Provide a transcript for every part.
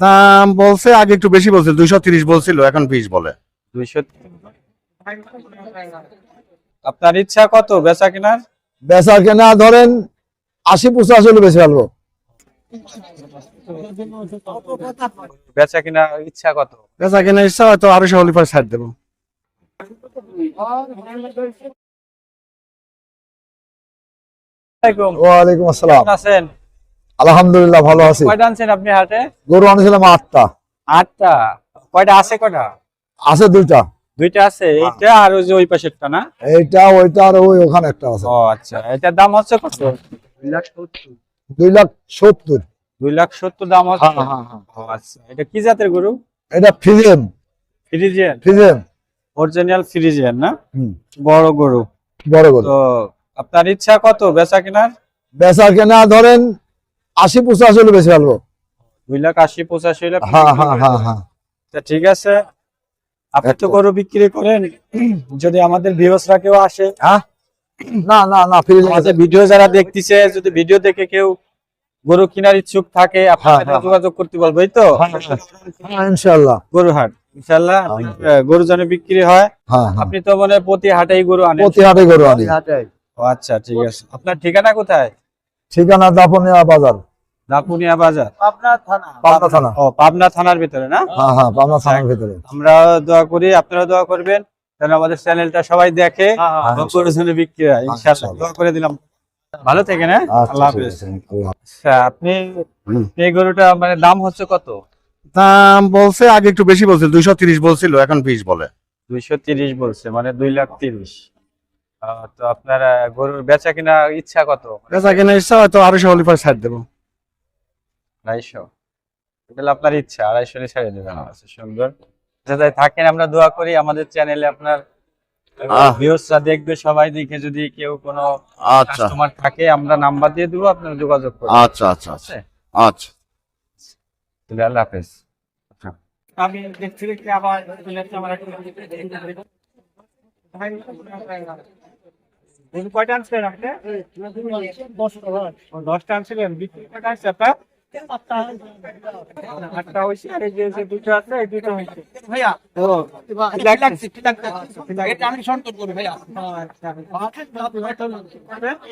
দাম বলছে আগে একটু বেশি বলছিল দুইশো তিরিশ বলছিল এখন বিশ বলে। দুইশো আপনার ইচ্ছা কত বেচা কেনার? বেচা কেনা ধরেন আশি পঁচাশি হলে বেশি ফেলব। বেচা কেনা ইচ্ছা কত? বেচা কেনা ইচ্ছা হয়তো আড়াইশো হলে পরে ছাড় দেবো। ওয়ালাইকুম আসসালাম। আছেন? আলহামদুলিল্লাহ ভালো আছি। কয়টা আনছেন আপনি হাটে? গরু আনিছিলাম আটটা। আটটা? কয়টা আছে কয়টা? আছে দুইটা। দুইটা আছে এইটা আর ওই যে ওই পাশেরটা না? এইটা ওইটা আর ওই ওখানে একটা আছে। ও আচ্ছা। এটার দাম হচ্ছে কত? দুই লাখ সত্তর। দুই লাখ সত্তর। দাম হচ্ছে? ও আচ্ছা। এটা কি জাতের গরু? এটা ফিজেম ফ্রিজিয়ান? ফিজেম অরিজিনাল ফ্রিজিয়ান না? হুম, বড় গরু। বড় গরু। তো আপনার ইচ্ছা কত? বেচা কেনার? বেচা কেনা ধরেন আশি পঁচাশি হলে বেশি ফেলব দুই লাখ আশি পঁচাশি হলে হ্যাঁ হ্যাঁ হ্যাঁ হ্যাঁ। ঠিক আছে। আপনি তো গরু বিক্রি করেন যদি আমাদের ভিউসরা কেউ আসে। না না না আমাদের ভিডিও যারা দেখতেছে যদি ভিডিও দেখে কেউ গরু কেনার ইচ্ছুক থাকে আপনার। যোগাযোগ করতে বলব এই তো? হ্যাঁ ইনশাল্লাহ গরু হাট ইনশাল্লাহ গরু যেন বিক্রি হয় আপনি তো মানে প্রতি হাটেই গরু আনেন। প্রতি হাটে গরু আনি। ও আচ্ছা ঠিক আছে। আপনার ঠিকানা কোথায়? ঠিকানা দাপনিয়া বাজার। দাপুনিয়া বাজার? পাবনা থানা। ও পাবনা থানার ভিতরে না? হ্যাঁ হ্যাঁ পাবনা থানার ভিতরে। আমরা দোয়া করি আপনারা দোয়া করবেন যেন আমাদের চ্যানেলটা সবাই দেখে এবং বিক্রি হয় ইনশাআল্লাহ। দোয়া করে দিলাম। ভালো থাকেন হ্যাঁ আচ্ছা, আল্লাহ হাফেজ। আছে। আল্লাহ হাফেজ। আচ্ছা আপনি এই গরুটা মানে দাম হচ্ছে কত? দাম বলছে আগে একটু বেশি বলছিল দুইশো তিরিশ বলছিল এখন বিশ বলে। দুইশো তিরিশ বলছে মানে দুই লাখ তিরিশ। আহ, তো আপনার গরুর বেচা কিনা ইচ্ছা কত? বেচা কেনা ইচ্ছা হয়তো আড়াইশো হলে পরে ছাড় দেবো। আড়াইশো? এটা আপনার ইচ্ছা আড়াইশো হলে ছেড়ে দেবেন। আচ্ছা সুন্দর। আচ্ছা তাই থাকেন আমরা দোয়া করি আমাদের চ্যানেলে আপনার ভিউসরা দেখবে সবাই দেখে যদি কেউ কোনো আচ্ছা। কাস্টমার থাকে আমরা নাম্বার দিয়ে দেবো আপনারা যোগাযোগ করবেন। আচ্ছা আচ্ছা আচ্ছা। আচ্ছা। তাহলে আল্লাহ হাফেজ। আমি দেখছি দেখছি আবার আমার কয়টা আনছিলেন আপনি দশটা আনছিলেন। বিক্রি কয়টা আছে আপনার? আটটা হয়েছে আর এই যে যে দুটো আছে এই দুটো হয়েছে। ভাইয়া ও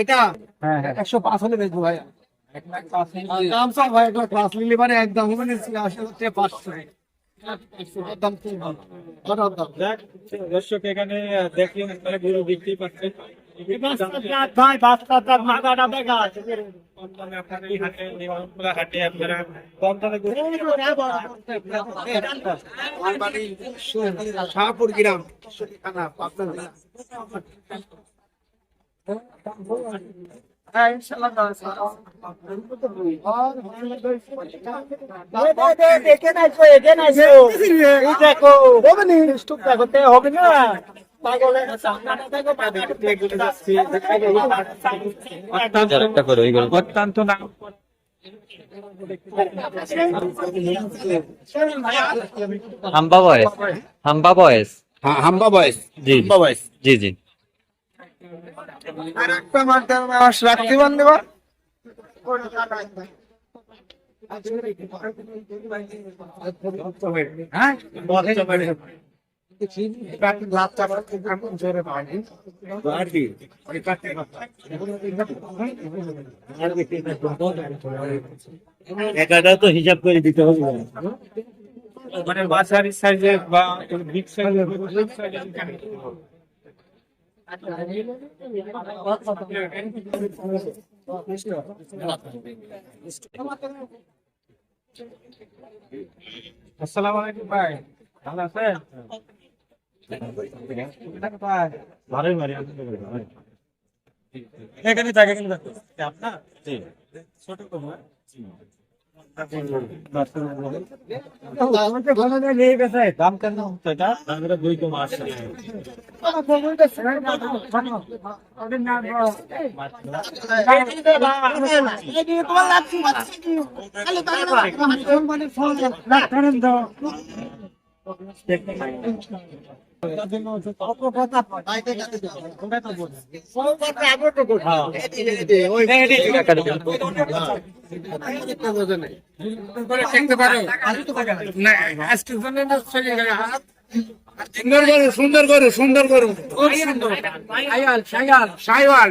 এটা একশো পাঁচ হলে বেচবো ভাইয়া। দাম সব ভাই নিলে মানে একদম। হচ্ছে পাঁচশো। দর্শক এখানে দেখলেন গরু বিক্রি পাচ্ছেন ভাই মাথাটা দেখা আছে শাহপুর গ্রাম। এই দেখো, স্টুপ দেখো, হবে না। অত্যন্ত নাম হাম্বা বয়েস হাম্বা বয়েস হাম্বা বয়স জি হাম্বা বয়স জি জি। রাখতে পারলে হ্যাঁ একাটা তো হিসাব করে দিতে হবে। মানে বাসারি সাইজে বা বিগ সাইজে আসসালামু আলাইকুম ভাই ভালো আছেন? এখানে এখানে থাকতো আপনার ছোট দাম কেন হচ্ছে দুই সুন্দর করো সুন্দর করো সুন্দর করো সাইওয়াল সাইওয়াল সাইওয়াল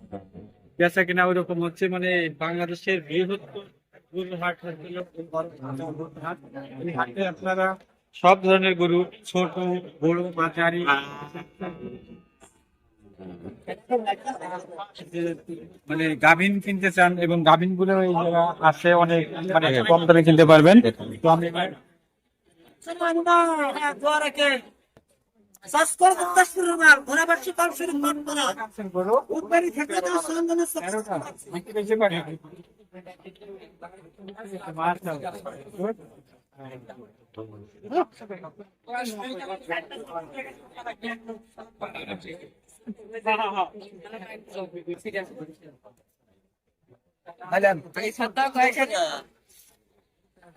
বেচা কেনা ওরকম হচ্ছে মানে বাংলাদেশের বৃহত্তর গরুর হাট হাট। আপনারা সব ধরনের গরু ছোট বড় মাঝারি মানে গাভিন কিনতে চান এবং গাভিনগুলো এই জায়গা আসে অনেক মানে কম দামে কিনতে পারবেন। তো আমি স্বাস্থ্য উদ্দেশ্যবার ঘোরাবাসী কলসের মন করা উদ্বারি থেকে তো সন্ধানের ভালো এই সত্তা কয়েক